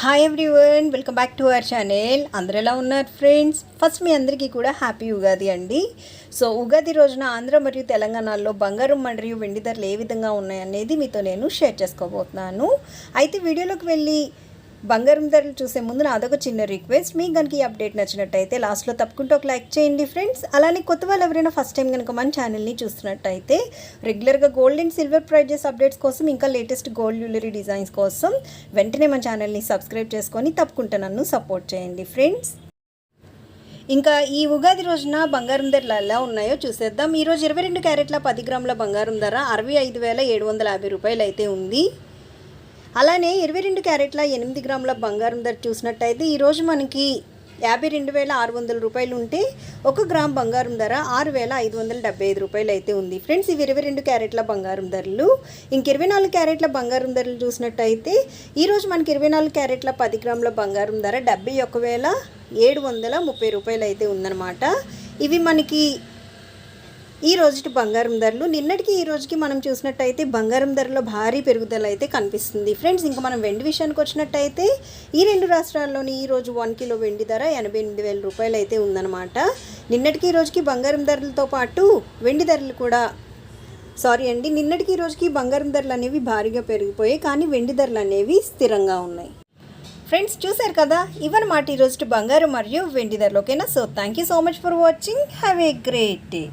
Hi everyone welcome back to our channel అందరు ఎలా ఉన్నారు ఫ్రెండ్స్ ఫస్ట్ మీ అందరికీ కూడా హ్యాపీ ఉగాది అండి. సో ఉగాది రోజున ఆంధ్ర మరియు తెలంగాణలో బంగారం మరియు వెండి ధరలు ఏ విధంగా ఉన్నాయనేది మీతో నేను షేర్ చేసుకోబోతున్నాను. అయితే వీడియోలోకి వెళ్ళి బంగారం ధరలు చూసే ముందు నా అదొక చిన్న రిక్వెస్ట్. మీకు కనుక ఈ అప్డేట్ నచ్చినట్టయితే లాస్ట్లో తప్పకుండా ఒక లైక్ చేయండి ఫ్రెండ్స్. అలానే కొత్త వాళ్ళు ఎవరైనా ఫస్ట్ టైం కనుక మన ఛానల్ని చూస్తున్నట్టయితే రెగ్యులర్గా gold and silver prices updates కోసం ఇంకా లేటెస్ట్ గోల్డ్ జ్యువెలరీ డిజైన్స్ కోసం వెంటనే మన ఛానల్ని సబ్స్క్రైబ్ చేసుకొని తప్పకుండా నన్ను సపోర్ట్ చేయండి ఫ్రెండ్స్. ఇంకా ఈ ఉగాది రోజున బంగారం ధరలు ఎలా ఉన్నాయో చూసేద్దాం. ఈరోజు ఇరవై రెండు క్యారెట్ల పది గ్రాముల బంగారం ధర అరవై ఐదు వేల ఏడు వందల యాభై రూపాయలు అయితే ఉంది. అలానే ఇరవై రెండు క్యారెట్ల ఎనిమిది గ్రాముల బంగారం ధర చూసినట్టయితే ఈరోజు మనకి యాభై రెండు వేల ఆరు వందల రూపాయలు ఉంటే ఒక గ్రామ్ బంగారం ధర ఆరు వేల ఐదు వందల డెబ్బై ఐదు రూపాయలు అయితే ఉంది. ఫ్రెండ్స్ ఇవి ఇరవై రెండు క్యారెట్ల బంగారం ధరలు. ఇంక ఇరవై నాలుగు క్యారెట్ల బంగారం ధరలు చూసినట్టయితే ఈరోజు మనకి ఇరవై నాలుగు క్యారెట్ల పది గ్రాముల బంగారం ధర డెబ్బై ఒక వేల ఏడు వందల ముప్పై రూపాయలు అయితే ఉందన్నమాట. ఇవి మనకి ఈ రోజుటి బంగారం ధరలు నిన్నటికి ఈ రోజుకి మనం చూసినట్టయితే బంగారం ధరలో భారీ పెరుగుదల అయితే కనిపిస్తుంది. ఫ్రెండ్స్ ఇంకా మనం వెండి విషయానికి వచ్చినట్టయితే ఈ రెండు రాష్ట్రాల్లోని ఈ రోజు వన్ కిలో వెండి ధర ఎనభై ఎనిమిది వేల రూపాయలు అయితే ఉందన్నమాట. నిన్నటికి ఈ రోజుకి బంగారం ధరలతో పాటు వెండి ధరలు కూడా సారీ అండి నిన్నటికి ఈ రోజుకి బంగారం ధరలు అనేవి భారీగా పెరిగిపోయాయి కానీ వెండి ధరలు అనేవి స్థిరంగా ఉన్నాయి. ఫ్రెండ్స్ చూశారు కదా? ఇవన్నమాట ఈరోజు బంగారం మరియు వెండి ధరలు ఓకేనా? So thank you so much for watching have a great day